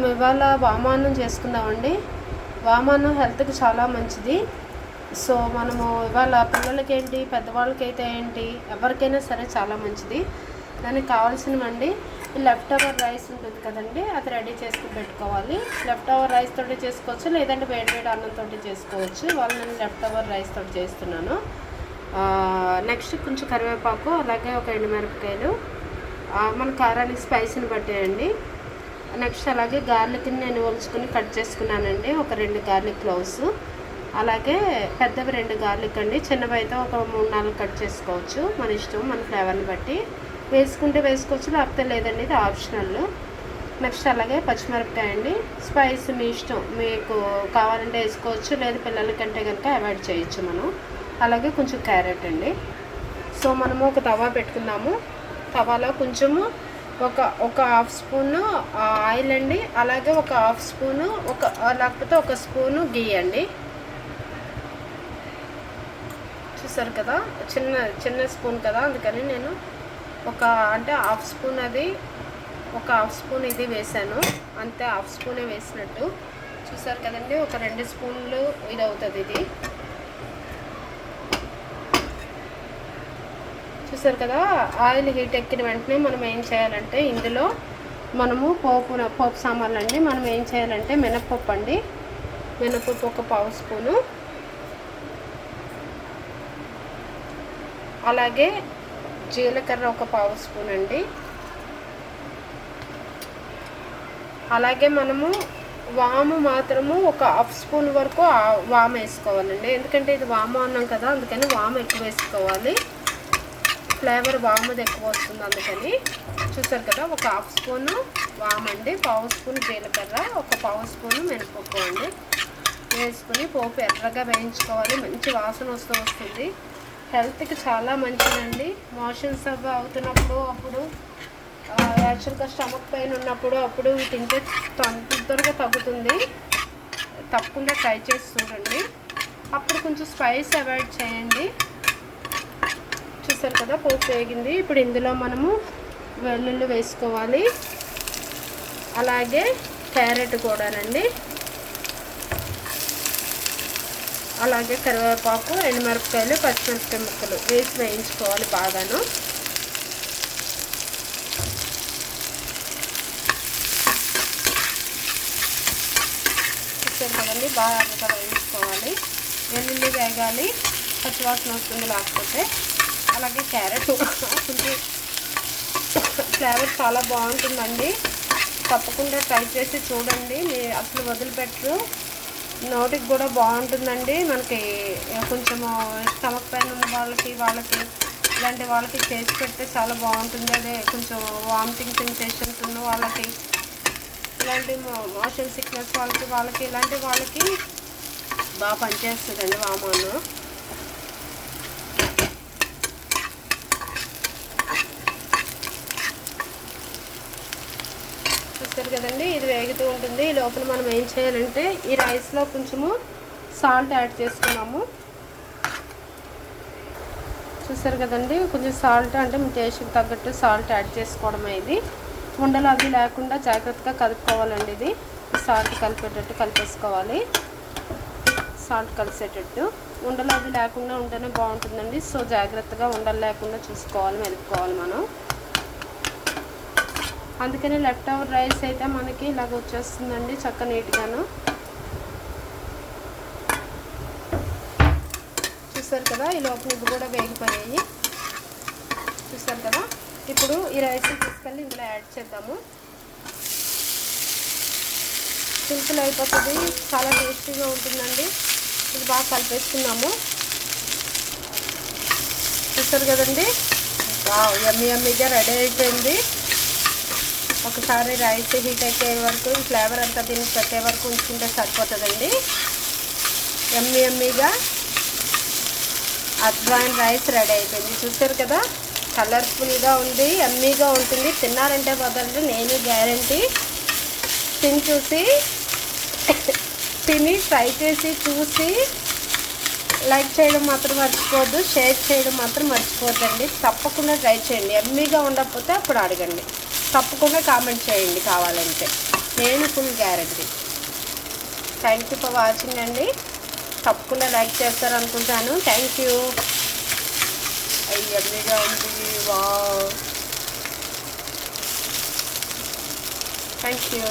మేము ఇవాళ వామానం చేసుకుందామండి. వామానం హెల్త్కి చాలా మంచిది. సో మనము ఇవాళ పిల్లలకి ఏంటి పెద్దవాళ్ళకి అయితే ఏంటి ఎవరికైనా సరే చాలా మంచిది. దానికి కావాల్సినవండి లెఫ్ట్ ఓవర్ రైస్ ఉంటుంది కదండి అది రెడీ చేసుకుని పెట్టుకోవాలి. లెఫ్ట్ ఓవర్ రైస్ తోటి చేసుకోవచ్చు లేదంటే వేడి వేడి అన్నంతో చేసుకోవచ్చు. ఇవాళ నేను లెఫ్ట్ ఓవర్ రైస్ తోటి చేస్తున్నాను. నెక్స్ట్ కొంచెం కరివేపాకు అలాగే ఒక ఎండుమిరపకాయలు. మిరపకాయలు మన కారానికి స్పైస్ని బట్టేయండి నెక్స్ట్ అలాగే గార్లిక్ని నేను ఒలుచుకుని కట్ చేసుకున్నానండి. ఒక రెండు గార్లిక్ క్లోవ్స్ అలాగే పెద్దవి రెండు గార్లిక్ అండి. చిన్నవి అయితే ఒక మూడు నాలుగు కట్ చేసుకోవచ్చు. మన ఇష్టం మన ఫ్లేవర్ని బట్టి. వేసుకుంటే వేసుకోవచ్చు లేకపోతే లేదండి ఇది ఆప్షనల్. నెక్స్ట్ అలాగే పచ్చిమిరపకాయ అండి. స్పైస్ మీ ఇష్టం మీకు కావాలంటే వేసుకోవచ్చు లేదు పిల్లలకంటే కనుక అవాయిడ్ చేయొచ్చు మనం. అలాగే కొంచెం క్యారెట్ అండి. సో మనము ఒక తవా పెట్టుకుందాము. తవాలో కొంచెము ఒక ఒక హాఫ్ స్పూను ఆయిల్ అండి. అలాగే ఒక హాఫ్ స్పూను ఒక లేకపోతే ఒక స్పూను గీ అండి. చూసారు కదా? చిన్న చిన్న స్పూన్ కదా? అందుకని నేను ఒక అంటే హాఫ్ స్పూన్ అది ఒక హాఫ్ స్పూన్ ఇది వేసాను అంతే హాఫ్ స్పూనే వేసినట్టు. చూసారు కదండి? ఒక రెండు స్పూన్లు ఇది అవుతుంది ఇది. చూసారు కదా ఆయిల్ హీట్ ఎక్కిన వెంటనే మనం ఏం చేయాలంటే ఇందులో మనము పోపు పోపు సామాన్లు అండి. మనం ఏం చేయాలంటే మినప్పప్పు అండి. మినప్పప్పు ఒక పావు స్పూను. అలాగే జీలకర్ర ఒక పావు స్పూన్ అండి. అలాగే మనము వాము మాత్రము ఒక హాఫ్ స్పూన్ వరకు వామ వేసుకోవాలండి. ఎందుకంటే ఇది వామ అన్నాం కదా అందుకని వామ ఎక్కువ వేసుకోవాలి. ఫ్లేవర్ వామది ఎక్కువ వస్తుంది అందుకని చూసారు కదా ఒక హాఫ్ స్పూను వామండి పావు స్పూన్ జీలకర్ర ఒక పావు స్పూను మినపప్పు అండి. వేసుకుని పోపు ఎర్రగా వేయించుకోవాలి మంచి వాసన వస్తూ వస్తుంది. హెల్త్కి చాలా మంచిదండి. మోషన్స్ అవి అవుతున్నప్పుడు అప్పుడు యాక్చువల్గా స్టమక్ పెయిన్ ఉన్నప్పుడు అప్పుడు తింటే తొందరగా తగ్గుతుంది. తప్పకుండా ట్రై చేసి చూడండి. అప్పుడు కొంచెం స్పైస్ అవాయిడ్ చేయండి. చూసారు కదా పోపు వేగింది. ఇప్పుడు ఇందులో మనము వెల్లుల్లి వేసుకోవాలి. అలాగే క్యారెట్ కూడానండి. అలాగే కరివేపాకు ఎండుమిరపకాయలు పచ్చిమిరపకాయ ముక్కలు వేసి వేయించుకోవాలి బాగాను. కదండి బాగా అర్థంగా వేయించుకోవాలి. వెల్లుల్లి వేగాలి. పచ్చివాసన వస్తుంది లేకపోతే. అలాగే క్యారెట్. కొంచెం ఫ్లేవర్ చాలా బాగుంటుందండి. తప్పకుండా ట్రై చేసి చూడండి. మీరు అసలు వదిలిపెట్టరు. నోటికి కూడా బాగుంటుందండి. మనకి కొంచెం స్టమక్ పెయిన్ ఉన్న వాళ్ళకి వాళ్ళకి ఇలాంటి వాళ్ళకి చేసి పెడితే చాలా బాగుంటుంది. అదే కొంచెం వామిటింగ్ సెన్సేషన్స్ ఉన్న వాళ్ళకి ఇలాంటి మోషన్ సిక్నెస్ వాళ్ళకి వాళ్ళకి ఇలాంటి వాళ్ళకి బాగా పనిచేస్తుందండి వామాను. చూస్తారు కదండి ఇది వేగుతూ ఉంటుంది. ఈ లోపల మనం ఏం చేయాలంటే ఈ రైస్లో కొంచెము సాల్ట్ యాడ్ చేసుకున్నాము. చూసారు కదండి కొంచెం సాల్ట్ అంటే మీ టేస్ట్కి తగ్గట్టు సాల్ట్ యాడ్ చేసుకోవడమే ఇది. ఉండలు అవి లేకుండా జాగ్రత్తగా కలుపుకోవాలండి ఇది. సాల్ట్ కలిపేటట్టు కలిపేసుకోవాలి. సాల్ట్ కలిసేటట్టు. ఉండలు అవి లేకుండా ఉంటేనే బాగుంటుందండి. సో జాగ్రత్తగా ఉండలు లేకుండా చూసుకోవాలి మెలుపుకోవాలి మనం. అందుకని లెఫ్ట్ ఓవర్ రైస్ అయితే మనకి ఇలాగ వచ్చేస్తుందండి చక్క నీట్గాను. చూసారు కదా ఈ లోపల ఇది కూడా వేగిపోయాయి. చూసారు కదా ఇప్పుడు ఈ రైస్ తీసుకెళ్ళి ఇందులో యాడ్ చేద్దాము. సింపుల్ అయిపోతుంది చాలా టేస్టీగా ఉంటుందండి. ఇది బాగా కలిపేసుకున్నాము చూసారు కదండి? ఎమ్మి ఎమ్మిగా రెడీ అయిపోయింది. ఒకసారి రైస్ హీట్ ఎక్కే వరకు ఫ్లేవర్ అంతా దీనికి పెట్టే వరకు ఉంచుకుంటే సరిపోతుందండి. ఎమ్మి ఎమ్మిగా అజ్వాయిన్ రైస్ రెడీ అయిపోయింది. చూసారు కదా? కలర్ఫుల్గా ఉంది ఎమ్మీగా ఉంటుంది. తిన్నారంటే బదులు నేను గ్యారంటీ. తిని చూసి తిని ట్రై చేసి చూసి లైక్ చేయడం మాత్రం మర్చిపోవద్దు షేర్ చేయడం మాత్రం మర్చిపోవద్దండి. తప్పకుండా ట్రై చేయండి. ఎమ్మీగా ఉండకపోతే అప్పుడు అడగండి. తప్పకుండా కామెంట్ చేయండి కావాలంటే. నేను full guarantee thank you for watching అండి. తప్పకుండా లైక్ చేస్తారనుకుంటాను. థ్యాంక్ యూ అయ్యమ్మగా ఉంది. వా థ్యాంక్ యూ